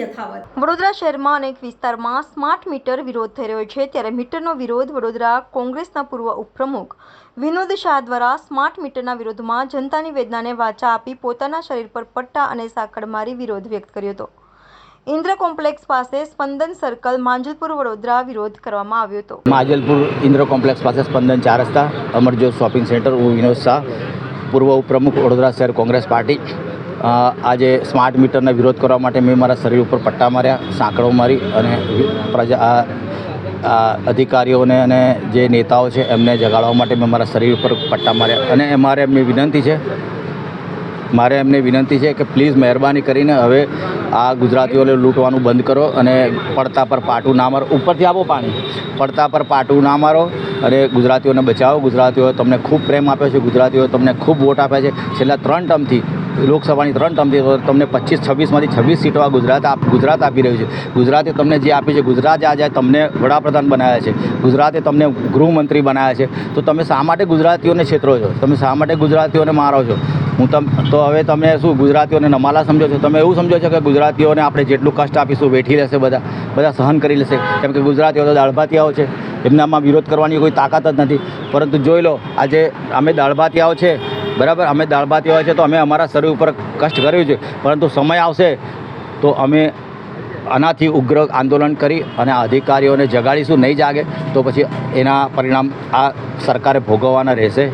યથાવત. વડોદરા શહેરમાં અનેક વિસ્તારમાં સ્માર્ટ મીટર વિરોધ થઈ રહ્યો છે. ત્યારે મીટરનો વિરોધ વડોદરા કોંગ્રેસના પૂર્વ ઉપપ્રમુખ વિનોદ શાહ દ્વારા સ્માર્ટ મીટરના વિરોધમાં જનતાની વેદનાને વાચા આપી પોતાના શરીર પર પટ્ટા અને સાંકળ મારી વિરોધ વ્યક્ત કર્યો હતો. ઇન્દ્ર કોમ્પ્લેક્સ પાસે સ્પંદન સર્કલ માંજલપુર વડોદરા વિરોધ કરવામાં આવ્યો હતો. માજલપુર ઇન્દ્ર કોમ્પ્લેક્સ પાસે સ્પંદન ચાર રસ્તા અમરજોત શોપિંગ સેન્ટર હું વિનોદ શાહ પૂર્વ ઉપપ્રમુખ વડોદરા શહેર કોંગ્રેસ પાર્ટી. આજે સ્માર્ટ મીટરનો વિરોધ કરવા માટે મેં મારા શરીર ઉપર પટ્ટા માર્યા, સાંકળો મારી અને પ્રજા અધિકારીઓને અને જે નેતાઓ છે એમને જગાડવા માટે મેં મારા શરીર ઉપર પટ્ટા માર્યા. અને મારે એમની વિનંતી છે, મારે એમને વિનંતી છે કે પ્લીઝ મહેરબાની કરીને હવે આ ગુજરાતીઓને લૂંટવાનું બંધ કરો અને પડતા પર પાટું ના મારો, ઉપરથી આપો પાણી, પડતા પર પાટું ના મારો અને ગુજરાતીઓને બચાવો. ગુજરાતીઓએ તમને ખૂબ પ્રેમ આપ્યો છે, ગુજરાતીઓએ તમને ખૂબ વોટ આપ્યા છે. છેલ્લા ત્રણ ટર્મથી લોકસભાની ત્રણ ટર્મથી તમને પચીસ, છવ્વીસમાંથી છવ્વીસ સીટો આ ગુજરાત ગુજરાત આપી રહ્યું છે. ગુજરાતે તમને જે આપી છે, ગુજરાતે આજે તમને વડાપ્રધાન બનાવ્યા છે. ગુજરાતે તમને ગૃહમંત્રી બનાવ્યા છે. તો તમે શા માટે ગુજરાતીઓને છેતરો છો? તમે શા માટે ગુજરાતીઓને મારો છો? હું તમ, તો હવે તમે શું ગુજરાતીઓને નમાલા સમજો છો? તમે એવું સમજો છો કે ગુજરાતીઓને આપણે જેટલું કષ્ટ આપીશું, વેઠી લેશે બધા બધા સહન કરી લેશે. કેમ કે ગુજરાતીઓ તો દાળભાતિયાઓ છે. એમનામાં વિરોધ કરવાની કોઈ તાકાત જ નથી. પરંતુ જોઈ લો, આજે અમે દાળભાતિયાઓ છે બરાબર? અમે દાળભાતિયાઓ છે તો અમે અમારા શરીર ઉપર કષ્ટ કર્યું છે. પરંતુ સમય આવશે તો અમે આનાથી ઉગ્ર આંદોલન કરી અને અધિકારીઓને જગાડીશું, નહીં જાગે તો પછી એના પરિણામ આ સરકારે ભોગવવાના રહેશે.